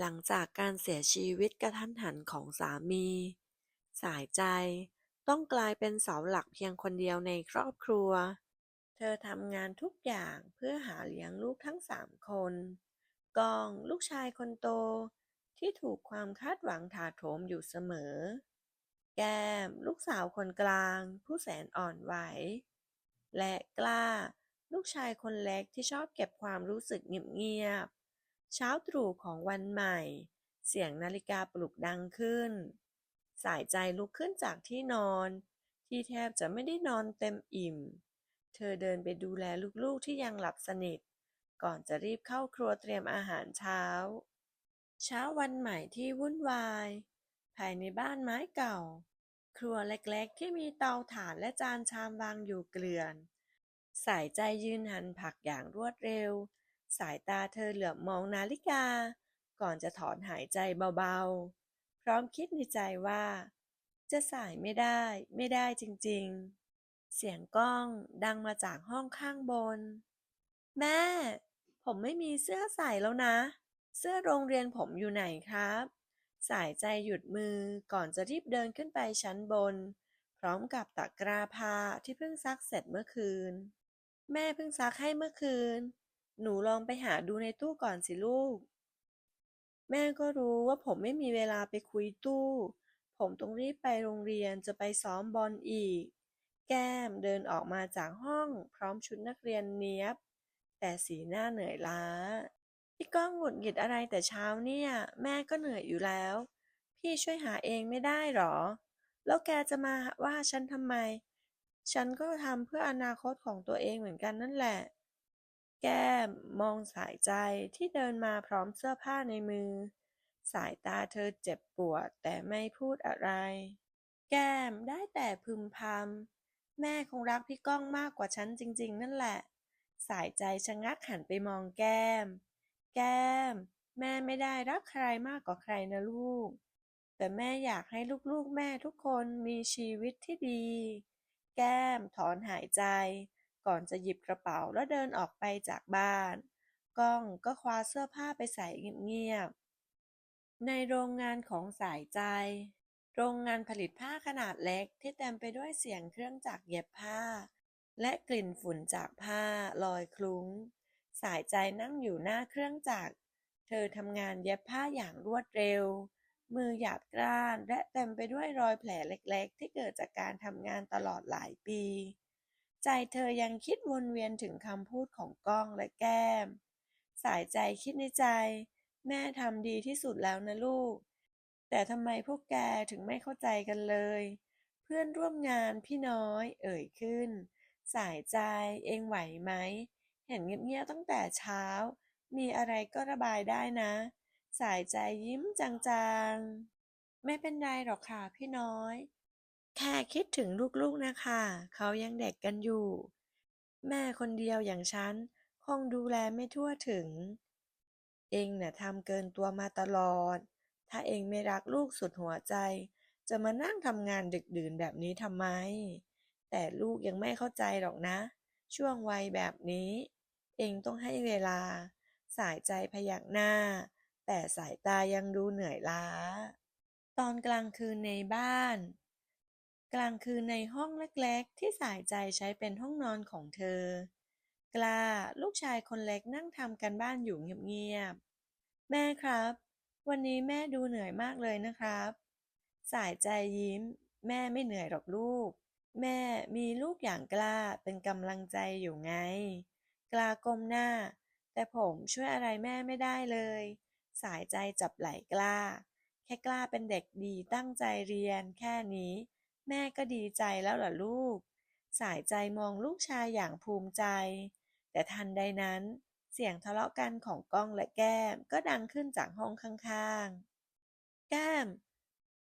หลังจากการเสียชีวิตกระทันหันของสามี สายใจ ต้องกลายเป็นเสาหลักเพียงคนเดียวในครอบครัว เธอทำงานทุกอย่างเพื่อหาเลี้ยงลูกทั้งสามคน กองลูกชายคนโต ที่ถูกความคาดหวังถาโถมอยู่เสมอ แก้มลูกสาวคนกลาง ผู้แสนอ่อนไหว และกล้า ลูกชายคนเล็กที่ชอบเก็บความรู้สึกเงียบ เช้าตรู่ของวันใหม่ เสียงนาฬิกาปลุกดังขึ้น สายใจลุกขึ้นจากที่นอน ที่แทบจะไม่ได้นอนเต็มอิ่ม เธอเดินไปดูแลลูกๆที่ยังหลับสนิท ก่อนจะรีบเข้าครัวเตรียมอาหารเช้า เช้าวันใหม่ที่วุ่นวาย ภายในบ้านไม้เก่า ครัวเล็กๆ ที่มีเตาถ่านและจานชามวางอยู่เกลื่อน สายใจยืนหันผักอย่างรวดเร็ว สายตาเธอเหลือบมองนาฬิกา ก่อนจะถอนหายใจเบาๆ พร้อมคิดในใจว่า จะสายไม่ได้ ไม่ได้จริงๆ เสียงกล้องดังมาจากห้องข้างบน แม่ ผมไม่มีเสื้อใส่แล้วนะ เสื้อโรงเรียนผมอยู่ไหนครับ สายใจหยุดมือก่อนจะรีบเดินขึ้นไปชั้นบน พร้อมกับตะกร้าผ้าที่เพิ่งซักเสร็จเมื่อคืน แม่เพิ่งซักให้เมื่อคืน หนูลองไปหาดูในตู้ก่อนสิลูก แม่ก็รู้ว่าผมไม่มีเวลาไปคุยตู้ ผมต้องรีบไปโรงเรียนจะไปซ้อมบอลอีก แก้มเดินออกมาจากห้องพร้อมชุดนักเรียนเนี้ยบ แต่สีหน้าเหนื่อยล้า พี่ก้องหงุดหงิดอะไรแต่เช้าเนี่ย แม่ก็เหนื่อยอยู่แล้ว พี่ช่วยหาเองไม่ได้หรอ แล้วแกจะมาว่าฉันทำไม ฉันก็ทำเพื่ออนาคตของตัวเองเหมือนกันนั่นแหละ ก้ม มองสายใจที่เดินมาพร้อมเสื้อผ้าในมือ สายตาเธอเจ็บปวดแต่ไม่พูดอะไร แก้มได้แต่พึมพำแม่คงรักพี่ก้องมากกว่าฉันจริง ๆ นั่นแหละ สายใจชะงักหันไปมองแก้ม แก้ม แม่ไม่ได้รักใครมากกว่าใครนะลูก แต่แม่อยากให้ลูกๆแม่ทุกคนมีชีวิตที่ดี แก้มถอนหายใจ ก่อนจะหยิบกระเป๋าแล้วเดินออกไปจากบ้าน ก้องก็คว้าเสื้อผ้าไปใส่เงียบๆ ในโรงงานของสายใจ โรงงานผลิตผ้าขนาดเล็กที่เต็มไปด้วยเสียงเครื่องจักรเย็บผ้า และกลิ่นฝุ่นจากผ้าลอยคลุ้ง สายใจนั่งอยู่หน้าเครื่องจักร เธอทำงานเย็บผ้าอย่างรวดเร็ว มือหยาบกร้านและเต็มไปด้วยรอยแผลเล็กๆ ที่เกิดจากการทำงานตลอดหลายปี ใจเธอยังคิดวนเวียนถึงคำพูดของก้องและแก้ม สายใจคิดในใจ แม่ทำดีที่สุดแล้วนะลูก แต่ทำไมพวกแกถึงไม่เข้าใจกันเลย เพื่อนร่วมงานพี่น้อย เอ่ยขึ้น สายใจเองไหวไหม เห็นเงียบๆตั้งแต่เช้า มีอะไรก็ระบายได้นะ สายใจยิ้มจางๆ ไม่เป็นไรหรอกค่ะพี่น้อย แค่คิดถึงลูกๆนะคะ เขายังเด็กกันอยู่ แม่คนเดียวอย่างฉัน คงดูแลไม่ทั่วถึง เองน่ะทำเกินตัวมาตลอด ถ้าเองไม่รักลูกสุดหัวใจ จะมานั่งทำงานดึกดื่นแบบนี้ทำไม แต่ลูกยังไม่เข้าใจหรอกนะ ช่วงวัยแบบนี้ เองต้องให้เวลา สายใจพยักหน้า แต่สายตายังดูเหนื่อยล้า ตอนกลางคืนในบ้าน กลางคืนในห้องเล็กๆ ที่สายใจใช้เป็นห้องนอนของเธอ กล้าลูกชายคนเล็กนั่งทำการบ้านอยู่เงียบๆ แม่ครับ วันนี้แม่ดูเหนื่อยมากเลยนะครับ สายใจยิ้ม แม่ไม่เหนื่อยหรอกลูก แม่มีลูกอย่างกล้าเป็นกำลังใจอยู่ไง กล้าก้มหน้า แต่ผมช่วยอะไรแม่ไม่ได้เลย สายใจจับไหล่กล้า แค่กล้าเป็นเด็กดีตั้งใจเรียนแค่นี้ แม่ก็ดีใจแล้วล่ะลูก สายใจมองลูกชายอย่างภูมิใจ แต่ทันใดนั้น เสียงทะเลาะกันของก้องและแก้มก็ดังขึ้นจากห้องข้างๆ แก้ม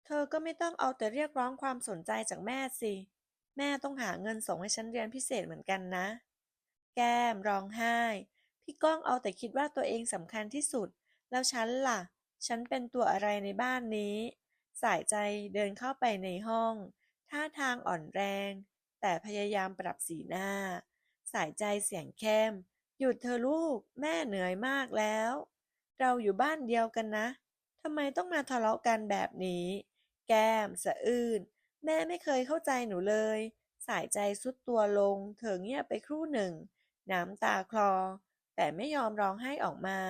เธอก็ไม่ต้องเอาแต่เรียกร้องความสนใจจากแม่สิ แม่ต้องหาเงินส่งให้ฉันเรียนพิเศษเหมือนกันนะ แก้มร้องไห้ พี่ก้องเอาแต่คิดว่าตัวเองสำคัญที่สุด แล้วฉันล่ะ ฉันเป็นตัวอะไรในบ้านนี้ สายใจเดินเข้าไปในห้อง ท่าทางอ่อนแรง แต่พยายามปรับสีหน้า สายใจเสียงเข้ม หยุดเธอลูก แม่เหนื่อยมากแล้ว เราอยู่บ้านเดียวกันนะทำไมต้องมาทะเลาะกันแบบนี้ แก้ม สะอื้น แม่ไม่เคยเข้าใจหนูเลย สายใจสุดตัวลง เธอเงียบไปครู่หนึ่ง น้ำตาคลอ แต่ไม่ยอมร้องไห้ออกมา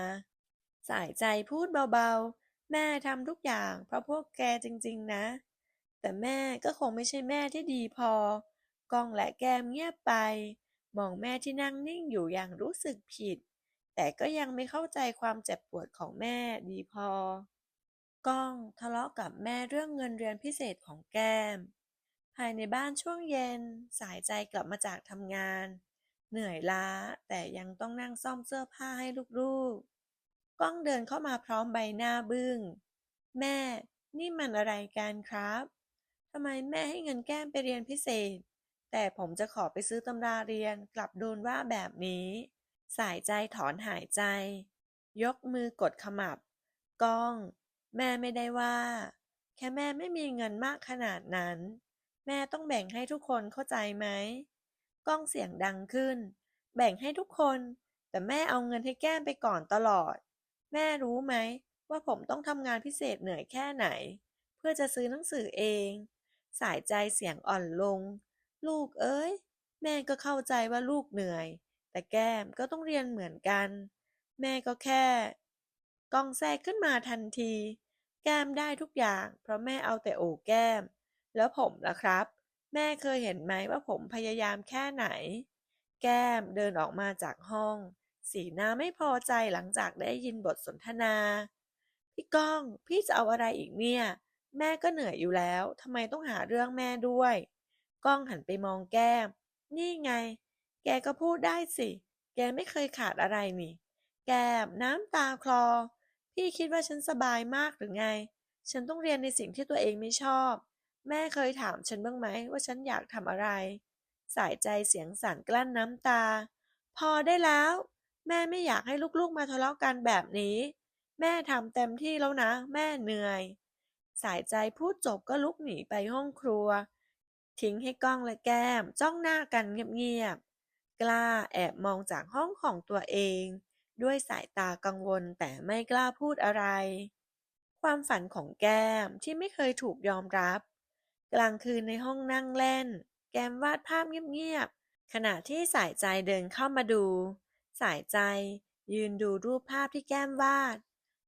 สายใจพูดเบาๆ แม่ทำทุกอย่างเพราะพวกแกจริง ๆ นะ แต่แม่ก็คงไม่ใช่แม่ที่ดีพอ ก้องและแก้มเงียบไป มองแม่ที่นั่งนิ่งอยู่อย่างรู้สึกผิด แต่ก็ยังไม่เข้าใจความเจ็บปวดของแม่ดีพอ ก้องทะเลาะกับแม่เรื่องเงินเรียนพิเศษของแก้ม ภายในบ้านช่วงเย็น สายใจกลับมาจากทำงาน เหนื่อยล้าแต่ยังต้องนั่งซ่อมเสื้อผ้าให้ลูกๆ ก้องเดินเข้ามาพร้อมใบหน้าบึ้ง แม่นี่มันอะไรกันครับ ทำไมแม่ให้เงินแก้มไปเรียนพิเศษ แต่ผมจะขอไปซื้อตำราเรียนกลับโดนว่าแบบนี้ สายใจถอนหายใจ ยกมือกดขมับ ก้อง แม่ไม่ได้ว่า แค่แม่ไม่มีเงินมากขนาดนั้น แม่ต้องแบ่งให้ทุกคนเข้าใจไหม ก้องเสียงดังขึ้น แบ่งให้ทุกคน แต่แม่เอาเงินให้แก้มไปก่อนตลอด แม่รู้ไหมว่าผมต้องทำงานพิเศษเหนื่อยแค่ไหน เพื่อจะซื้อหนังสือเอง สายใจเสียงอ่อนลง ลูกเอ้ย แม่ก็เข้าใจว่าลูกเหนื่อย แต่แก้มก็ต้องเรียนเหมือนกัน แม่ก็แค่ก้องแทรกขึ้นมาทันที แก้มได้ทุกอย่าง เพราะแม่เอาแต่โอบแก้ม แล้วผมล่ะครับ แม่เคยเห็นไหมว่าผมพยายามแค่ไหน แก้มเดินออกมาจากห้อง สีหน้าไม่พอใจหลังจากได้ยินบทสนทนา พี่ก้อง พี่จะเอาอะไรอีกเนี่ย แม่ก็เหนื่อยอยู่แล้วทำไมต้องหาเรื่องแม่ด้วย ก้องหันไปมองแก้ม นี่ไง แกก็พูดได้สิ แกไม่เคยขาดอะไรนี่ แก้มน้ำตาคลอ พี่คิดว่าฉันสบายมากหรือไง ฉันต้องเรียนในสิ่งที่ตัวเองไม่ชอบ แม่เคยถามฉันบ้างไหมว่าฉันอยากทำอะไร สายใจเสียงสั่นกลั้นน้ำตา พอได้แล้ว แม่ไม่อยากให้ลูกๆมาทะเลาะกันแบบนี้ แม่ทำเต็มที่แล้วนะ แม่เหนื่อย สายใจพูดจบก็ลุกหนีไปห้องครัว ทิ้งให้ก้องและแก้ม จ้องหน้ากันเงียบๆ กล้าแอบมองจากห้องของตัวเอง ด้วยสายตากังวลแต่ไม่กล้าพูดอะไร ความฝันของแก้มที่ไม่เคยถูกยอมรับ กลางคืนในห้องนั่งเล่น แก้มวาดภาพเงียบๆ ขณะที่สายใจเดินเข้ามาดู สายใจยืนดูรูปภาพที่แก้มวาด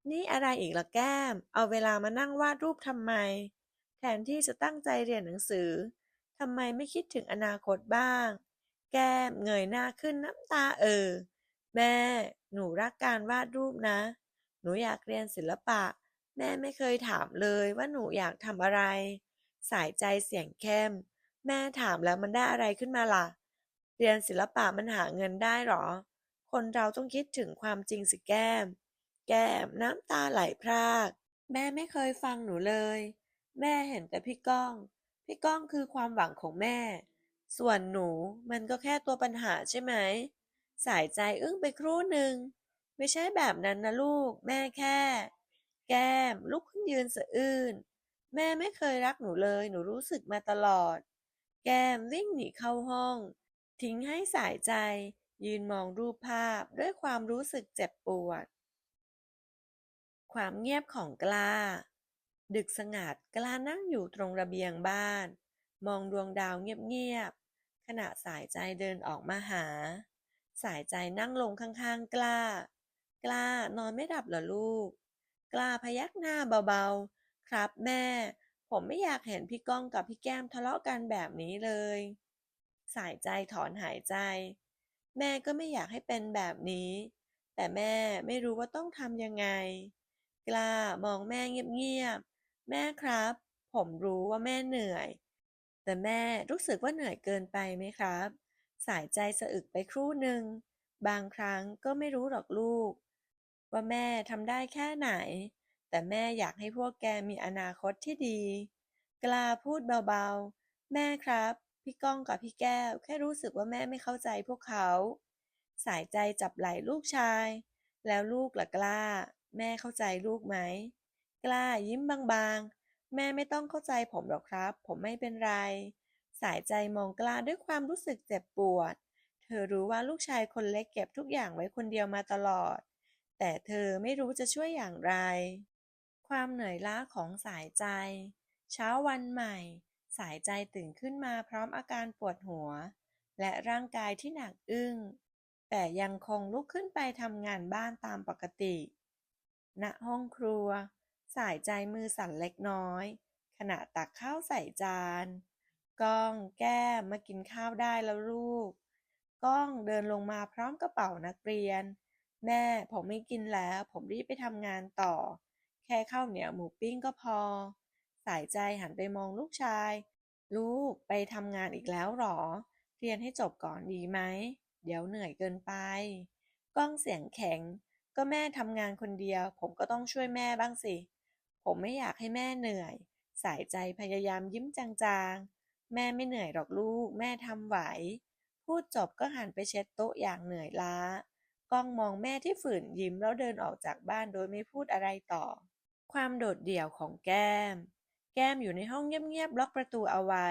นี่อะไรอีกล่ะแก้ม เอาเวลามานั่งวาดรูปทำไม แทนที่จะตั้งใจเรียนหนังสือ ทำไมไม่คิดถึงอนาคตบ้าง แก้มเงยหน้าขึ้นน้ำตาเออ แม่ หนูรักการวาดรูปนะ หนูอยากเรียนศิลปะ แม่ไม่เคยถามเลยว่าหนูอยากทำอะไร สายใจเสียงเข้ม แม่ถามแล้วมันได้อะไรขึ้นมาล่ะ เรียนศิลปะมันหาเงินได้หรอ คนเราต้องคิดถึงความจริงสิแก้ม แก้มน้ำตาไหลพราก แม่ไม่เคยฟังหนูเลย แม่เห็นแต่พี่ก้อง พี่ก้องคือความหวังของแม่ ส่วนหนูมันก็แค่ตัวปัญหาใช่ไหม สายใจอึ้งไปครู่หนึ่ง ไม่ใช่แบบนั้นนะลูก แม่แค่ แก้มลุกขึ้นยืนสะอื้นแม่ไม่เคยรักหนูเลย หนูรู้สึกมาตลอด แก้มวิ่งหนีเข้าห้อง ทิ้งให้สายใจ ยืนมองรูปภาพด้วยความรู้สึกเจ็บปวด ความเงียบของกล้า ดึกสงัดกล้านั่งอยู่ตรงระเบียงบ้าน มองดวงดาวเงียบๆขณะสายใจเดินออกมาหา สายใจนั่งลงข้างๆ กล้า กล้านอนไม่หลับเหรอลูก กล้าพยักหน้าเบาๆ ครับแม่ ผมไม่อยากเห็นพี่ก้องกับพี่แก้มทะเลาะกันแบบนี้เลย สายใจถอนหายใจ แม่ก็ไม่อยากให้เป็นแบบนี้ แต่แม่ไม่รู้ว่าต้องทำยังไง กล้ามองแม่เงียบๆ แม่ครับ ผมรู้ว่าแม่เหนื่อย แต่แม่รู้สึกว่าเหนื่อยเกินไปไหมครับ สายใจสะอึกไปครู่หนึ่ง บางครั้งก็ไม่รู้หรอกลูก ว่าแม่ทำได้แค่ไหน แต่แม่อยากให้พวกแกมีอนาคตที่ดี กล้าพูดเบาๆ แม่ครับ พี่ก้องกับพี่แก้ว แค่รู้สึกว่าแม่ไม่เข้าใจพวกเขา สายใจจับไหล่ลูกชาย แล้วลูกล่ะกล้า แม่เข้าใจลูกไหม กล้ายิ้มบางๆ แม่ไม่ต้องเข้าใจผมหรอกครับ ผมไม่เป็นไร สายใจมองกล้าด้วยความรู้สึกเจ็บปวด เธอรู้ว่าลูกชายคนเล็กเก็บทุกอย่างไว้คนเดียวมาตลอด แต่เธอไม่รู้จะช่วยอย่างไร ความเหนื่อยล้าของสายใจ เช้าวันใหม่ สายใจตื่นขึ้นมาพร้อมอาการปวดหัว และร่างกายที่หนักอึ้ง แต่ยังคงลุกขึ้นไปทำงานบ้านตามปกติ ณห้องครัว สายใจมือสั่นเล็กน้อย ขณะตักข้าวใส่จาน ก้องแก้มมากินข้าวได้แล้วลูก ก้องเดินลงมาพร้อมกระเป๋านักเรียน แม่ผมไม่กินแล้ว ผมรีบไปทำงานต่อ แค่ข้าวเหนียวหมูปิ้งก็พอ สายใจหันไปมองลูกชาย ลูกไปทำงานอีกแล้วหรอ เรียนให้จบก่อนดีไหม เดี๋ยวเหนื่อยเกินไป ก้องเสียงแข็ง ก็แม่ทำงานคนเดียว ผมก็ต้องช่วยแม่บ้างสิ ผมไม่อยากให้แม่เหนื่อย สายใจพยายามยิ้มจางๆ แม่ไม่เหนื่อยหรอกลูก แม่ทำไหว พูดจบก็หันไปเช็ดโต๊ะอย่างเหนื่อยล้า ก้องมองแม่ที่ฝืนยิ้มแล้วเดินออกจากบ้านโดยไม่พูดอะไรต่อ ความโดดเดี่ยวของแก้ม แก้มอยู่ในห้องเงียบๆ ล็อกประตูเอาไว้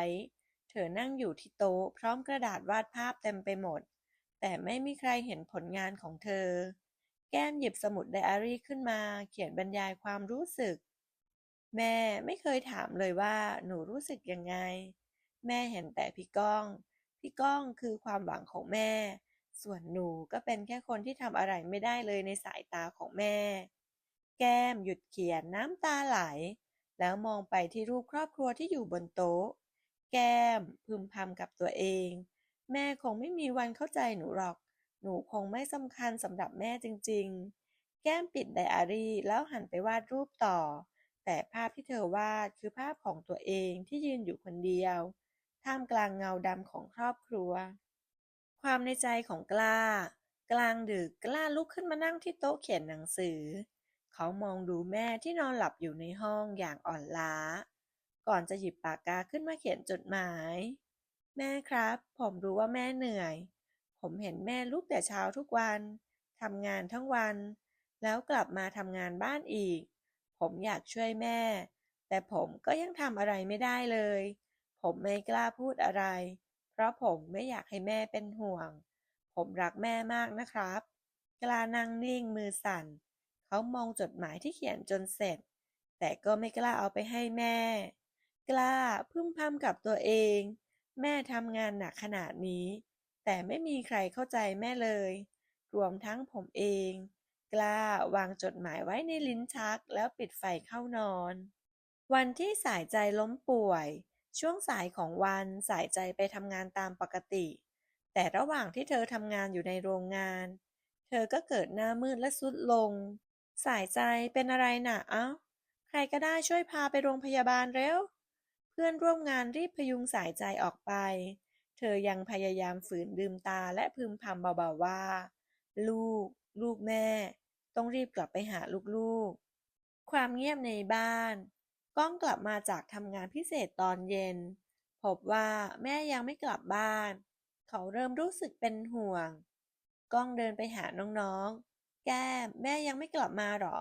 เธอนั่งอยู่ที่โต๊ะ พร้อมกระดาษวาดภาพเต็มไปหมด แต่ไม่มีใครเห็นผลงานของเธอ แก้มหยิบสมุดไดอารี่ขึ้นมา เขียนบรรยายความรู้สึก แม่ไม่เคยถามเลยว่าหนูรู้สึกยังไง แม่เห็นแต่พี่ก้อง พี่ก้องคือความหวังของแม่ ส่วนหนูก็เป็นแค่คนที่ทำอะไรไม่ได้เลยในสายตาของแม่ แก้มหยุดเขียนน้ำตาไหล แล้วมองไปที่รูปครอบครัวที่อยู่บนโต๊ะ แก้มพึมพำกับตัวเอง แม่คงไม่มีวันเข้าใจหนูหรอก หนูคงไม่สำคัญสำหรับแม่จริง ๆ แก้มปิดไดอารี่แล้วหันไปวาดรูปต่อ แต่ภาพที่เธอวาดคือภาพของตัวเองที่ยืนอยู่คนเดียว ท่ามกลางเงาดำของครอบครัว ความในใจของกล้า กลางดึกกล้าลุกขึ้นมานั่งที่โต๊ะเขียนหนังสือ เขามองดูแม่ที่นอนหลับอยู่ในห้องอย่างอ่อนล้า ก่อนจะหยิบปากกาขึ้นมาเขียนจดหมาย แม่ครับ ผมรู้ว่าแม่เหนื่อย ผมเห็นแม่ลุกแต่เช้าทุกวันทำงานทั้งวัน แล้วกลับมาทำงานบ้านอีก ผมอยากช่วยแม่ แต่ผมก็ยังทำอะไรไม่ได้เลย ผมไม่กล้าพูดอะไร เพราะผมไม่อยากให้แม่เป็นห่วง ผมรักแม่มากนะครับ กล้านั่งนิ่งมือสั่น เขามองจดหมายที่เขียนจนเสร็จ แต่ก็ไม่กล้าเอาไปให้แม่ กล้าพึ่มพำกับตัวเอง แม่ทำงานหนักขนาดนี้ แต่ไม่มีใครเข้าใจแม่เลย รวมทั้งผมเอง กล้าวางจดหมายไว้ในลิ้นชักแล้วปิดไฟเข้านอน วันที่สายใจล้มป่วย ช่วงสายของวันสายใจไปทำงานตามปกติ แต่ระหว่างที่เธอทำงานอยู่ในโรงงาน เธอก็เกิดหน้ามืดและสุดลง สายใจเป็นอะไรน่ะเอ้าใครก็ได้ช่วยพาไปโรงพยาบาลเร็ว เพื่อนร่วมงานรีบพยุงสายใจออกไป เธอยังพยายามฝืนลืมตาและพึมพำเบาๆว่า ลูก ลูกแม่ ต้องรีบกลับไปหาลูกๆ ความเงียบในบ้าน ก้องกลับมาจากทำงานพิเศษตอนเย็น พบว่าแม่ยังไม่กลับบ้าน เขาเริ่มรู้สึกเป็นห่วง ก้องเดินไปหาน้องๆ แก้ม แม่ยังไม่กลับมาหรอ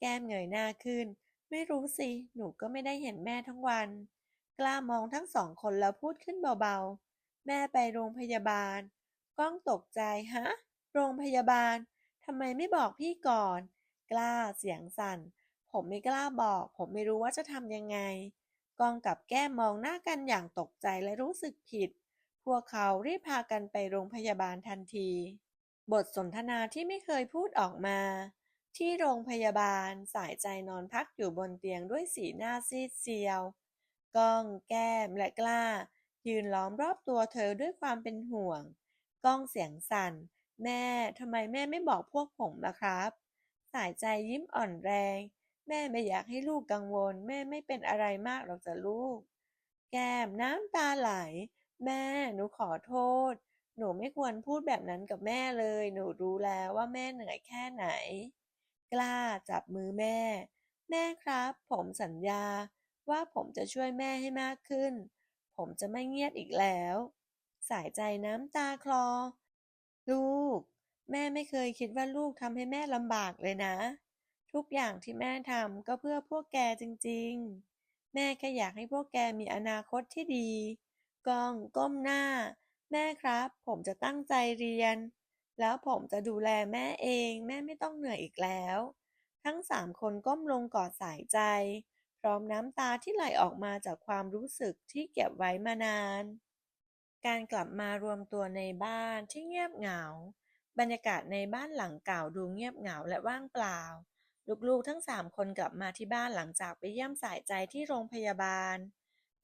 แก้มเงยหน้าขึ้น ไม่รู้สิ หนูก็ไม่ได้เห็นแม่ทั้งวัน กล้ามองทั้งสองคนแล้วพูดขึ้นเบาๆ แม่ไปโรงพยาบาล ก้องตกใจ ฮะ โรงพยาบาล ทำไมไม่บอกพี่ก่อน กล้าเสียงสั่น ผมไม่กล้าบอก ผมไม่รู้ว่าจะทำยังไง ก้องกับแก้มมองหน้ากันอย่างตกใจและรู้สึกผิด พวกเขารีบพากันไปโรงพยาบาลทันที บทสนทนาที่ไม่เคยพูดออกมา ที่โรงพยาบาลสายใจนอนพักอยู่บนเตียงด้วยสีหน้าซีดเซียว ก้อง แก้มและกล้า ยืนล้อมรอบตัวเธอด้วยความเป็นห่วง ก้องเสียงสั่น แม่ทำไมแม่ไม่บอกพวกผมล่ะครับ สายใจยิ้มอ่อนแรง แม่ไม่อยากให้ลูกกังวล แม่ไม่เป็นอะไรมากหรอกจ้ะลูก แก้มน้ำตาไหล แม่หนูขอโทษ หนูไม่ควรพูดแบบนั้นกับแม่เลย หนูรู้แล้วว่าแม่เหนื่อยแค่ไหน กล้าจับมือแม่ แม่ครับ ผมสัญญาว่าผมจะช่วยแม่ให้มากขึ้น ผมจะไม่เงียบอีกแล้ว สายใจน้ำตาคลอ ลูก แม่ไม่เคยคิดว่าลูกทำให้แม่ลำบากเลยนะ ทุกอย่างที่แม่ทำก็เพื่อพวกแกจริง ๆ แม่แค่อยากให้พวกแกมีอนาคตที่ดี กองก้มหน้า แม่ครับ ผมจะตั้งใจเรียน แล้วผมจะดูแลแม่เอง แม่ไม่ต้องเหนื่อยอีกแล้ว ทั้งสามคนก้มลงกอดสายใจ ร้อมน้ำตาที่ไหลออกมาจากความรู้สึกที่เก็บไว้มานาน การกลับมารวมตัวในบ้านที่เงียบเหงา บรรยากาศในบ้านหลังเก่าดูเงียบเหงาและว่างเปล่า ลูกๆทั้งสามคนกลับมาที่บ้านหลังจากไปเยี่ยมสายใจที่โรงพยาบาล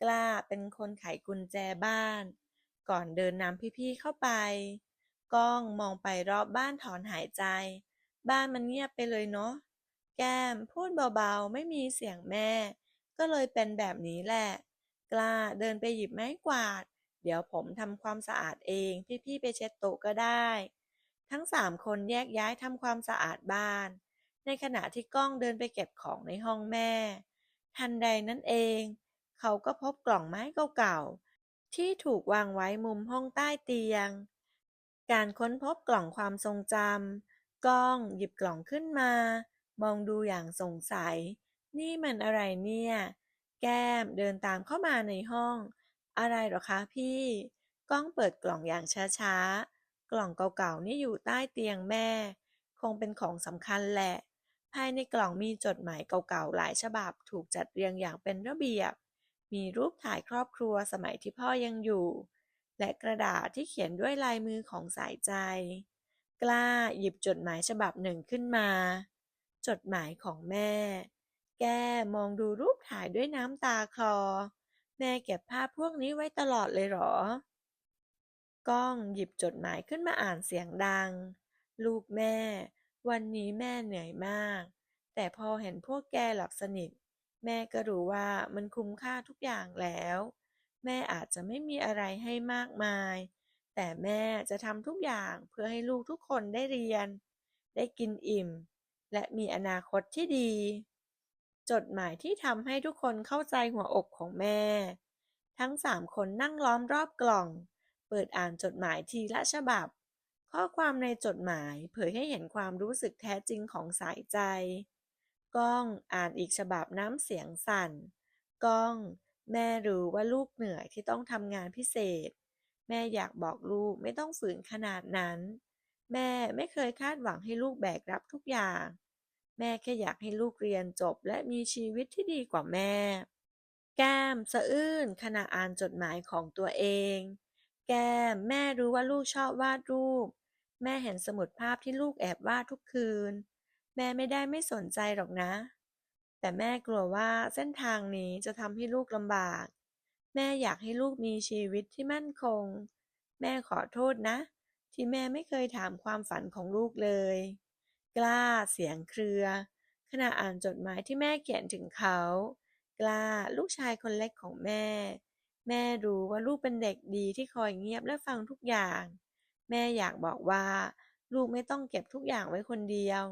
กล้าเป็นคนไขกุญแจบ้าน ก่อนเดินนำพี่ๆเข้าไป ก้องมองไปรอบบ้านถอนหายใจ บ้านมันเงียบไปเลยเนาะ แก้ม พูดเบาๆ ไม่มีเสียงแม่ ก็เลยเป็นแบบนี้แหละ กล้าเดินไปหยิบไม้กวาด เดี๋ยวผมทำความสะอาดเอง พี่ๆไปเช็ดโต๊ะก็ได้ ทั้งสามคนแยกย้ายทำความสะอาดบ้าน ในขณะที่ก้องเดินไปเก็บของในห้องแม่ ทันใดนั้นเอง เขาก็พบกล่องไม้เก่าๆ ที่ถูกวางไว้มุมห้องใต้เตียง การค้นพบกล่องความทรงจำก้องหยิบกล่องขึ้นมา มองดูอย่างสงสัย นี่มันอะไรเนี่ย แก้มเดินตามเข้ามาในห้อง อะไรหรอคะพี่ ก้องเปิดกล่องอย่างช้าๆ กล่องเก่าๆนี่อยู่ใต้เตียงแม่ คงเป็นของสำคัญแหละ ภายในกล่องมีจดหมายเก่าๆ หลายฉบับถูกจัดเรียงอย่างเป็นระเบียบ มีรูปถ่ายครอบครัวสมัยที่พ่อยังอยู่ และกระดาษที่เขียนด้วยลายมือของสายใจ กล้าหยิบจดหมายฉบับหนึ่งขึ้นมา จดหมายของแม่ แกมองดูรูปถ่ายด้วยน้ำตาคลอ แม่เก็บภาพพวกนี้ไว้ตลอดเลยหรอ ก้องหยิบจดหมายขึ้นมาอ่านเสียงดัง ลูกแม่ วันนี้แม่เหนื่อยมาก แต่พอเห็นพวกแกหลับสนิท แม่ก็รู้ว่ามันคุ้มค่าทุกอย่างแล้ว แม่อาจจะไม่มีอะไรให้มากมาย แต่แม่จะทำทุกอย่างเพื่อให้ลูกทุกคนได้เรียน ได้กินอิ่ม และมีอนาคตที่ดี จดหมายที่ทำให้ทุกคนเข้าใจหัวอกของแม่ ทั้งสามคนนั่งล้อมรอบกล่อง เปิดอ่านจดหมายทีละฉบับ ข้อความในจดหมายเผยให้เห็นความรู้สึกแท้จริงของสายใจ ก้องอ่านอีกฉบับน้ำเสียงสั่น ก้องแม่รู้ว่าลูกเหนื่อยที่ต้องทำงานพิเศษ แม่อยากบอกลูกไม่ต้องฝืนขนาดนั้น แม่ไม่เคยคาดหวังให้ลูกแบกรับทุกอย่าง แม่แค่อยากให้ลูกเรียนจบและมีชีวิตที่ดีกว่าแม่ แก้มสะอื้นขณะอ่านจดหมายของตัวเอง แก้มแม่รู้ว่าลูกชอบวาดรูป แม่เห็นสมุดภาพที่ลูกแอบวาดทุกคืน แม่ไม่ได้ไม่สนใจหรอกนะ แต่แม่กลัวว่าเส้นทางนี้จะทำให้ลูกลำบาก แม่อยากให้ลูกมีชีวิตที่มั่นคง แม่ขอโทษนะ ที่แม่ไม่เคยถามความฝันของลูกเลย กล้าเสียงเครือ ขณะอ่านจดหมายที่แม่เขียนถึงเขา กล้าลูกชายคนเล็กของแม่ แม่รู้ว่าลูกเป็นเด็กดีที่คอยเงียบและฟังทุกอย่าง แม่อยากบอกว่า ลูกไม่ต้องเก็บทุกอย่างไว้คนเดียว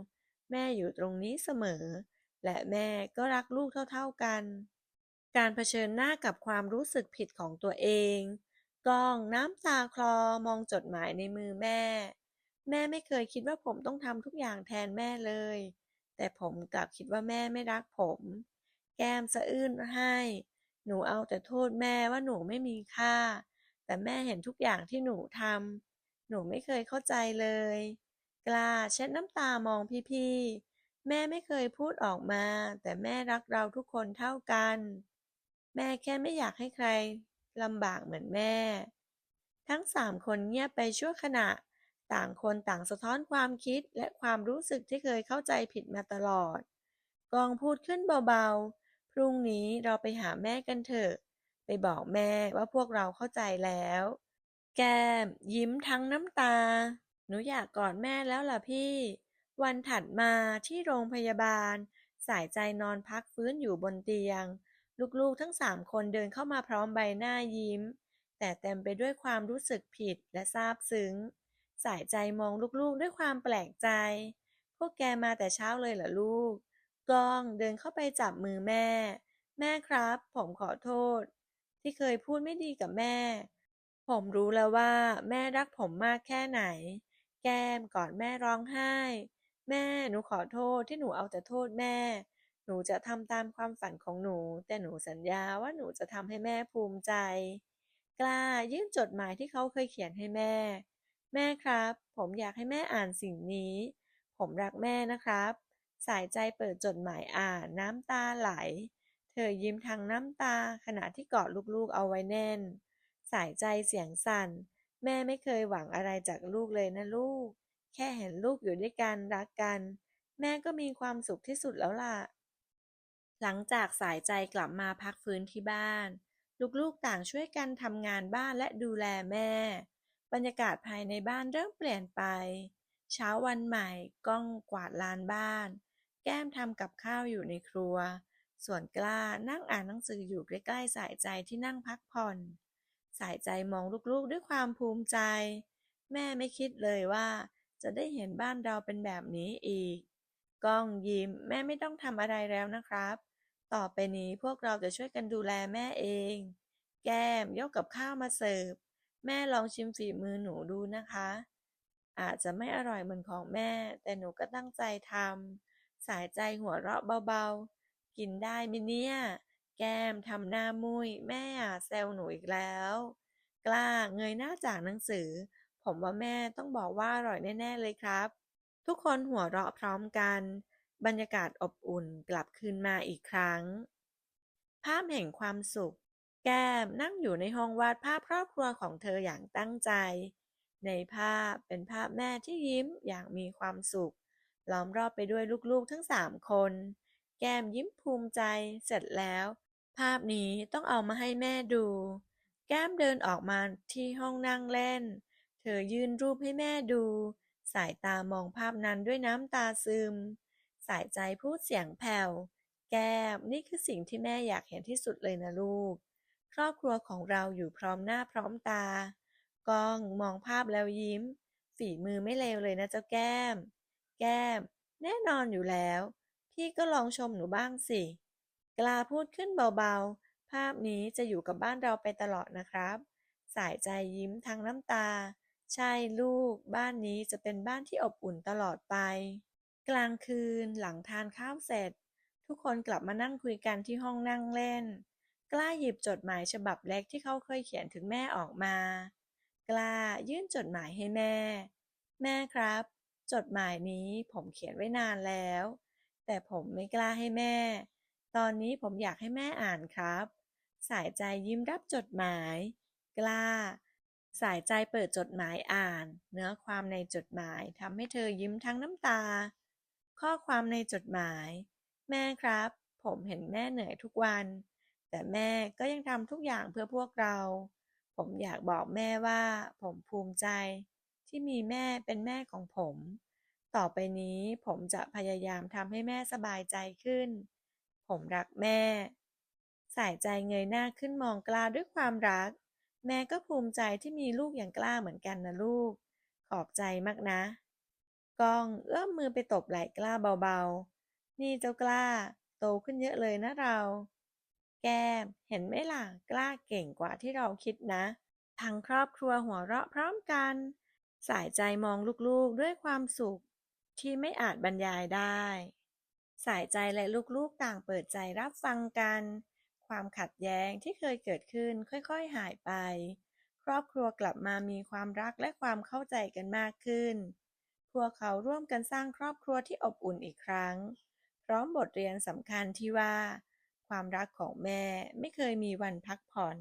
แม่อยู่ตรงนี้เสมอ และแม่ก็รักลูกเท่าๆกัน การเผชิญหน้ากับความรู้สึกผิดของตัวเอง ก้องน้ำตาคลอมองจดหมายในมือแม่ แม่ไม่เคยคิดว่าผมต้องทำทุกอย่างแทนแม่เลย แต่ผมกลับคิดว่าแม่ไม่รักผม แก้มสะอื้นให้ หนูเอาแต่โทษแม่ว่าหนูไม่มีค่า แต่แม่เห็นทุกอย่างที่หนูทำหนูไม่เคยเข้าใจเลย กล้าเช็ดน้ำตามองพี่ๆ แม่ไม่เคยพูดออกมา แต่แม่รักเราทุกคนเท่ากัน แม่แค่ไม่อยากให้ใคร ลำบากเหมือนแม่ ทั้งสามคนเงียบไปชั่วขณะ ต่างคนต่างสะท้อนความคิดและความรู้สึกที่เคยเข้าใจผิดมาตลอด กองพูดขึ้นเบาๆ พรุ่งนี้เราไปหาแม่กันเถอะ ไปบอกแม่ว่าพวกเราเข้าใจแล้ว แก้มยิ้มทั้งน้ำตา หนูอยากกอดแม่แล้วล่ะพี่ วันถัดมาที่โรงพยาบาล สายใจนอนพักฟื้นอยู่บนเตียง ลูกๆทั้งสามคนเดินเข้ามาพร้อมใบหน้ายิ้ม แต่เต็มไปด้วยความรู้สึกผิดและซาบซึ้ง สายใจมองลูกๆด้วยความแปลกใจ พวกแกมาแต่เช้าเลยเหรอลูกก้องเดินเข้าไปจับมือแม่ แม่ครับ ผมขอโทษ ที่เคยพูดไม่ดีกับแม่ ผมรู้แล้วว่า แม่รักผมมากแค่ไหน แก้มกอดแม่ร้องไห้ แม่หนูขอโทษที่หนูเอาแต่โทษแม่ หนูจะทำตามความฝันของหนู แต่หนูสัญญาว่าหนูจะทำให้แม่ภูมิใจ กล้ายื่นจดหมายที่เขาเคยเขียนให้แม่ แม่ครับ ผมอยากให้แม่อ่านสิ่งนี้ ผมรักแม่นะครับ สายใจเปิดจดหมายอ่านน้ำตาไหล เธอยิ้มทางน้ำตาขณะที่กอดลูกๆเอาไว้แน่น สายใจเสียงสั่น แม่ไม่เคยหวังอะไรจากลูกเลยนะลูก แค่เห็นลูกอยู่ด้วยกันรักกัน แม่ก็มีความสุขที่สุดแล้วล่ะ หลังจากสายใจกลับมาพักฟื้นที่บ้าน ลูกๆต่างช่วยกันทำงานบ้านและดูแลแม่ บรรยากาศภายในบ้านเริ่มเปลี่ยนไป เช้าวันใหม่ก้องกวาดลานบ้าน แก้มทำกับข้าวอยู่ในครัว ส่วนกล้านั่งอ่านหนังสืออยู่ใกล้ๆสายใจที่นั่งพักผ่อน สายใจมองลูกๆด้วยความภูมิใจ แม่ไม่คิดเลยว่าจะได้เห็นบ้านเราเป็นแบบนี้อีก ก้องยิ้มแม่ไม่ต้องทำอะไรแล้วนะครับ ต่อไปนี้พวกเราจะช่วยกันดูแลแม่เอง แก้มยกกับข้าวมาเสิร์ฟ แม่ลองชิมฝีมือหนูดูนะคะ อาจจะไม่อร่อยเหมือนของแม่ แต่หนูก็ตั้งใจทำ สายใจหัวเราะเบาๆ กินได้ไหมเนี่ย แก้มทำหน้ามุย แม่อะแซวหนูอีกแล้ว กล้าเงยหน้าจากหนังสือ ผมว่าแม่ต้องบอกว่าอร่อยแน่ๆเลยครับ ทุกคนหัวเราะพร้อมกัน บรรยากาศอบอุ่นกลับคืนมาอีกครั้ง ภาพแห่งความสุข แก้มนั่งอยู่ในห้องวาดภาพครอบครัวของเธออย่างตั้งใจ ในภาพเป็นภาพแม่ที่ยิ้มอย่างมีความสุข ล้อมรอบไปด้วยลูกๆทั้งสามคน แก้มยิ้มภูมิใจ เสร็จแล้ว ภาพนี้ต้องเอามาให้แม่ดู แก้มเดินออกมาที่ห้องนั่งเล่น เธอยื่นรูปให้แม่ดู สายตามองภาพนั้นด้วยน้ำตาซึม สายใจพูดเสียงแผ่ว แก้ม นี่คือสิ่งที่แม่อยากเห็นที่สุดเลยนะลูก ครอบครัวของเราอยู่พร้อมหน้าพร้อมตา ก้องมองภาพแล้วยิ้ม ฝีมือไม่เลวเลยนะเจ้าแก้ม แก้ม แน่นอนอยู่แล้ว พี่ก็ลองชมหนูบ้างสิ กล้าพูดขึ้นเบาๆ ภาพนี้จะอยู่กับบ้านเราไปตลอดนะครับ สายใจยิ้มทั้งน้ำตา ใช่ลูก บ้านนี้จะเป็นบ้านที่อบอุ่นตลอดไป กลางคืนหลังทานข้าวเสร็จ ทุกคนกลับมานั่งคุยกันที่ห้องนั่งเล่น กล้าหยิบจดหมายฉบับเล็กที่เขาเคยเขียนถึงแม่ออกมา กล้ายื่นจดหมายให้แม่ แม่ครับ จดหมายนี้ผมเขียนไว้นานแล้ว แต่ผมไม่กล้าให้แม่ ตอนนี้ผมอยากให้แม่อ่านครับ สายใจยิ้มรับจดหมาย กล้าสายใจเปิดจดหมายอ่าน เนื้อความในจดหมายทำให้เธอยิ้มทั้งน้ำตา ข้อความในจดหมาย แม่ครับ ผมเห็นแม่เหนื่อยทุกวัน แต่แม่ก็ยังทำทุกอย่างเพื่อพวกเรา ผมอยากบอกแม่ว่า ผมภูมิใจ ที่มีแม่เป็นแม่ของผม ต่อไปนี้ผมจะพยายามทำให้แม่สบายใจขึ้น ผมรักแม่ สายใจเงยหน้าขึ้นมองกล้าด้วยความรัก แม่ก็ภูมิใจที่มีลูกอย่างกล้าเหมือนกันนะลูก ขอบใจมากนะ กองเอื้อมมือไปตบไหล่กล้าเบาๆ นี่เจ้ากล้า โตขึ้นเยอะเลยนะเรา แก้มเห็นไหมล่ะกล้าเก่งกว่าที่เราคิดนะทั้งครอบครัวหัวเราะพร้อมกัน สายใจมองลูกๆด้วยความสุข ที่ไม่อาจบรรยายได้ สายใจและลูกๆต่างเปิดใจรับฟังกัน ความขัดแย้งที่เคยเกิดขึ้นค่อยๆหายไป ครอบครัวกลับมามีความรักและความเข้าใจกันมากขึ้น พวกเขาร่วมกันสร้างครอบครัวที่อบอุ่นอีกครั้ง พร้อมบทเรียนสำคัญที่ว่า ความรักของแม่ไม่เคยมีวันพักผ่อน